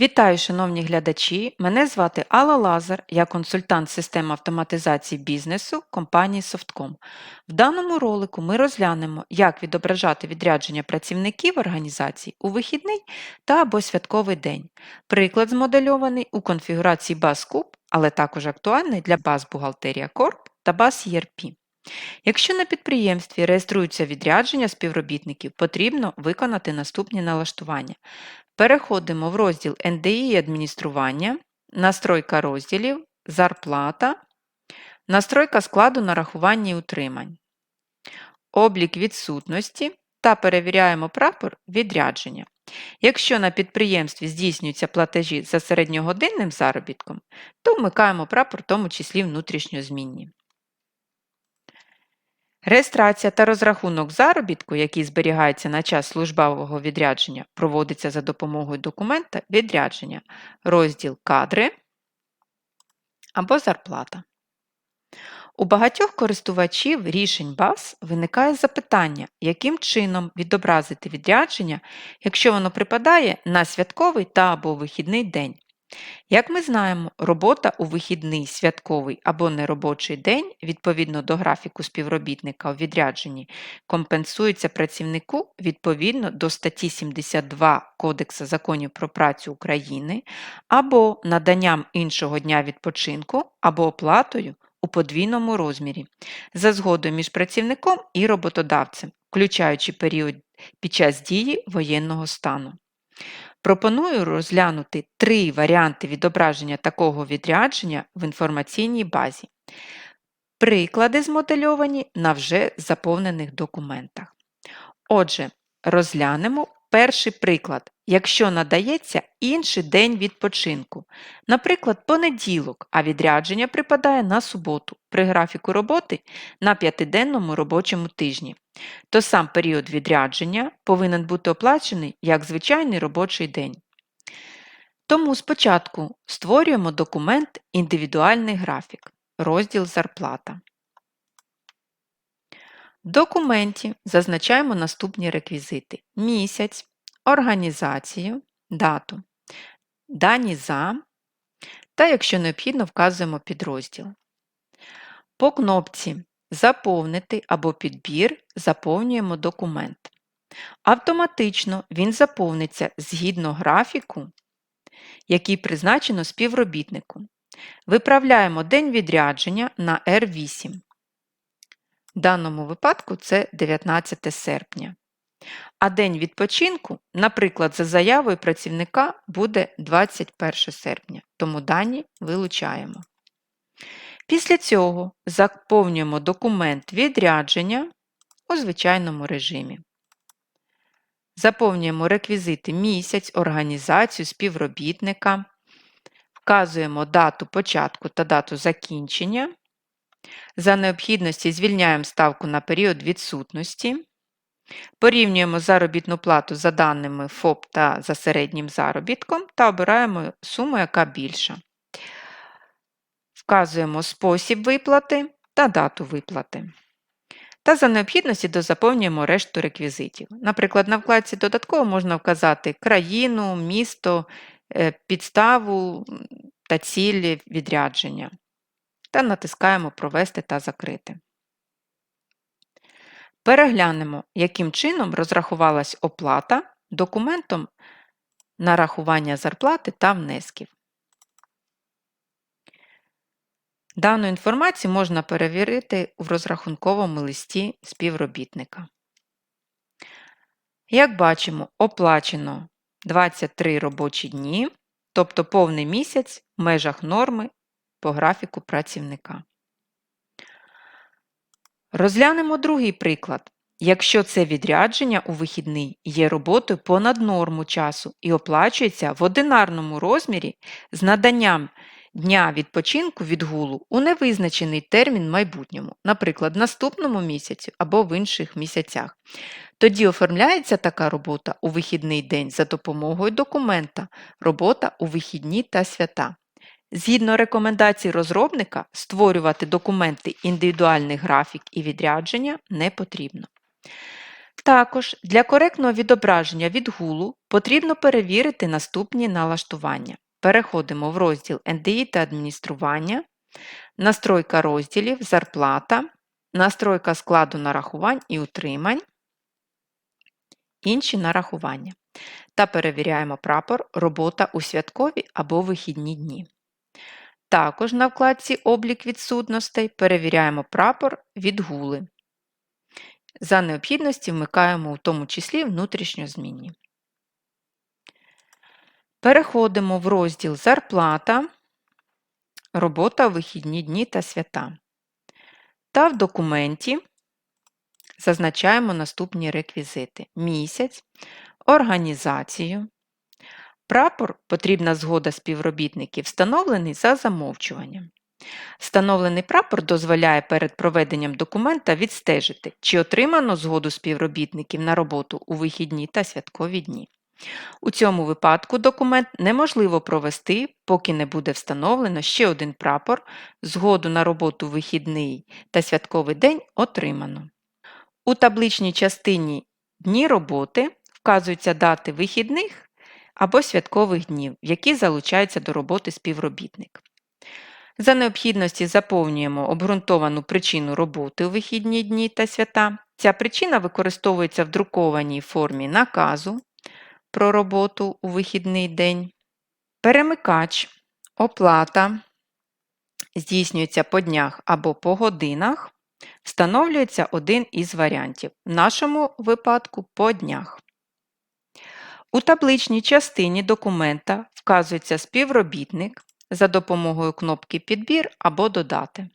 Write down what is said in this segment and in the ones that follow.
Вітаю, шановні глядачі! Мене звати Алла Лазар, я консультант системи автоматизації бізнесу компанії Softcom. В даному ролику ми розглянемо, як відображати відрядження працівників організацій у вихідний та або святковий день. Приклад змодельований у конфігурації баз Куб, але також актуальний для баз Бухгалтерія Корп та баз ERP. Якщо на підприємстві реєструються відрядження співробітників, потрібно виконати наступні налаштування. Переходимо в розділ НДІ адміністрування, настройка розділів, зарплата, настройка складу нарахування і утримань, облік відсутності та перевіряємо прапор відрядження. Якщо на підприємстві здійснюються платежі за середньогодинним заробітком, то вмикаємо прапор, в тому числі внутрішньозмінні. Реєстрація та розрахунок заробітку, який зберігається на час службового відрядження, проводиться за допомогою документа відрядження, розділ кадри або зарплата. У багатьох користувачів рішень баз виникає запитання, яким чином відобразити відрядження, якщо воно припадає на святковий та або вихідний день. Як ми знаємо, робота у вихідний, святковий або неробочий день, відповідно до графіку співробітника у відрядженні, компенсується працівнику відповідно до статті 72 Кодексу законів про працю України або наданням іншого дня відпочинку або оплатою у подвійному розмірі за згодою між працівником і роботодавцем, включаючи період під час дії воєнного стану. Пропоную розглянути три варіанти відображення такого відрядження в інформаційній базі. Приклади змодельовані на вже заповнених документах. Отже, розглянемо перший приклад, якщо надається інший день відпочинку, наприклад, понеділок, а відрядження припадає на суботу при графіку роботи на п'ятиденному робочому тижні то сам період відрядження повинен бути оплачений як звичайний робочий день. Тому спочатку створюємо документ Індивідуальний графік, розділ Зарплата. В документі зазначаємо наступні реквізити: місяць, організацію, дату, дані за та, якщо необхідно, вказуємо підрозділ. По кнопці Заповнити або підбір заповнюємо документ. Автоматично він заповниться згідно графіку, який призначено співробітнику. Виправляємо день відрядження на R8. В даному випадку це 19 серпня. А день відпочинку, наприклад, за заявою працівника буде 21 серпня, тому дані вилучаємо. Після цього заповнюємо документ відрядження у звичайному режимі. Заповнюємо реквізити місяць, організацію, співробітника, вказуємо дату початку та дату закінчення. За необхідності звільняємо ставку на період відсутності. Порівнюємо заробітну плату за даними ФОП та за середнім заробітком та обираємо суму, яка більша. Вказуємо спосіб виплати та дату виплати. Та за необхідності дозаповнюємо решту реквізитів. Наприклад, на вкладці додатково можна вказати країну, місто, е, підставу та цілі відрядження. Та натискаємо Провести та закрити. Переглянемо, яким чином розрахувалась оплата документом нарахування зарплати та внесків. Дану інформацію можна перевірити в розрахунковому листі співробітника. Як бачимо, оплачено 23 робочі дні, тобто повний місяць в межах норми по графіку працівника. Розглянемо другий приклад. Якщо це відрядження у вихідний є роботою понад норму часу і оплачується в одинарному розмірі з наданням дня відпочинку від гулу у невизначений термін майбутньому, наприклад, наступному місяці або в інших місяцях. Тоді оформляється така робота у вихідний день за допомогою документа Робота у вихідні та свята. Згідно рекомендацій розробника, створювати документи індивідуальний графік і відрядження не потрібно. Також для коректного відображення відгулу потрібно перевірити наступні налаштування. Переходимо в розділ НДІ та адміністрування, настройка розділів, зарплата, настройка складу нарахувань і утримань, інші нарахування. Та перевіряємо прапор Робота у святкові або вихідні дні. Також на вкладці Облік відсутностей перевіряємо прапор відгули. За необхідності вмикаємо в тому числі внутрішньозмінні. Переходимо в розділ Зарплата, Робота у вихідні дні та свята. Та в документі зазначаємо наступні реквізити: місяць, організацію. Прапор потрібна згода співробітників, встановлений за замовчуванням. Встановлений прапор дозволяє перед проведенням документа відстежити, чи отримано згоду співробітників на роботу у вихідні та святкові дні. У цьому випадку документ неможливо провести, поки не буде встановлено ще один прапор, згоду на роботу вихідний та святковий день отримано. У табличній частині Дні роботи вказуються дати вихідних або святкових днів, в які залучається до роботи співробітник. За необхідності заповнюємо обґрунтовану причину роботи у вихідні дні та свята. Ця причина використовується в друкованій формі наказу про роботу у вихідний день. Перемикач, оплата здійснюється по днях або по годинах. Встановлюється один із варіантів, в нашому випадку по днях. У табличній частині документа вказується співробітник за допомогою кнопки Підбір або Додати.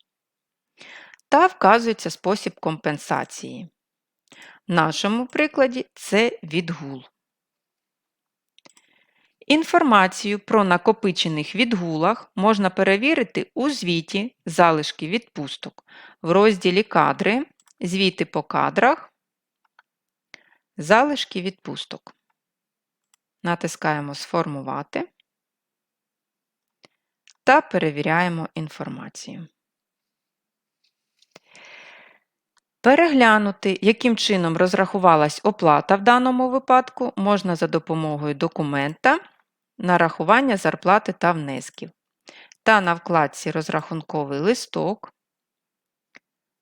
Та вказується спосіб компенсації. В нашому прикладі це відгул. Інформацію про накопичених відгулах можна перевірити у звіті залишки відпусток в розділі Кадри, звіти по кадрах, залишки відпусток. Натискаємо Сформувати та перевіряємо інформацію. Переглянути, яким чином розрахувалась оплата в даному випадку, можна за допомогою документа нарахування зарплати та внесків. Та на вкладці Розрахунковий листок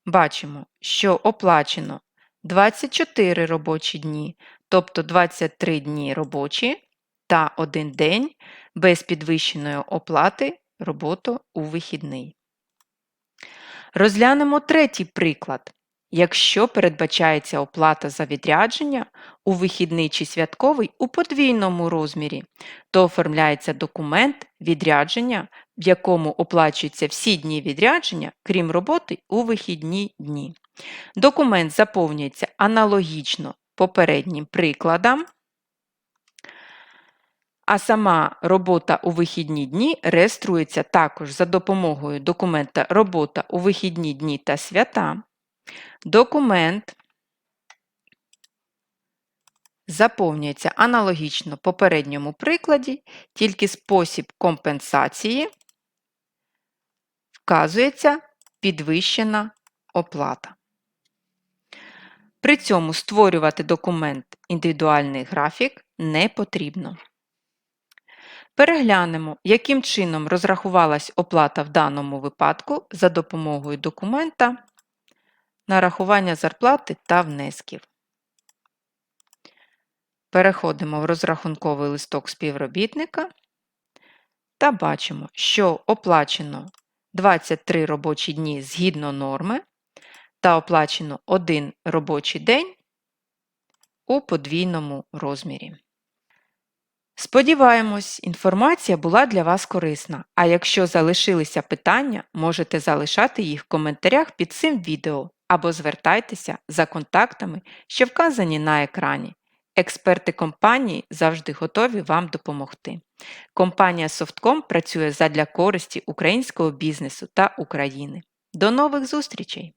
бачимо, що оплачено 24 робочі дні, тобто 23 дні робочі та 1 день без підвищеної оплати роботу у вихідний. Розглянемо третій приклад. Якщо передбачається оплата за відрядження у вихідний чи святковий у подвійному розмірі, то оформляється документ відрядження, в якому оплачуються всі дні відрядження, крім роботи у вихідні дні. Документ заповнюється аналогічно попереднім прикладам, а сама робота у вихідні дні реєструється також за допомогою документа Робота у вихідні дні та свята. Документ заповнюється аналогічно попередньому прикладі, тільки спосіб компенсації вказується підвищена оплата. При цьому створювати документ індивідуальний графік не потрібно. Переглянемо, яким чином розрахувалась оплата в даному випадку за допомогою документа нарахування зарплати та внесків. Переходимо в розрахунковий листок співробітника та бачимо, що оплачено 23 робочі дні згідно норми та оплачено 1 робочий день у подвійному розмірі. Сподіваємось, інформація була для вас корисна, а якщо залишилися питання, можете залишати їх в коментарях під цим відео або звертайтеся за контактами, що вказані на екрані. Експерти компанії завжди готові вам допомогти. Компанія Softcom працює задля користі українського бізнесу та України. До нових зустрічей!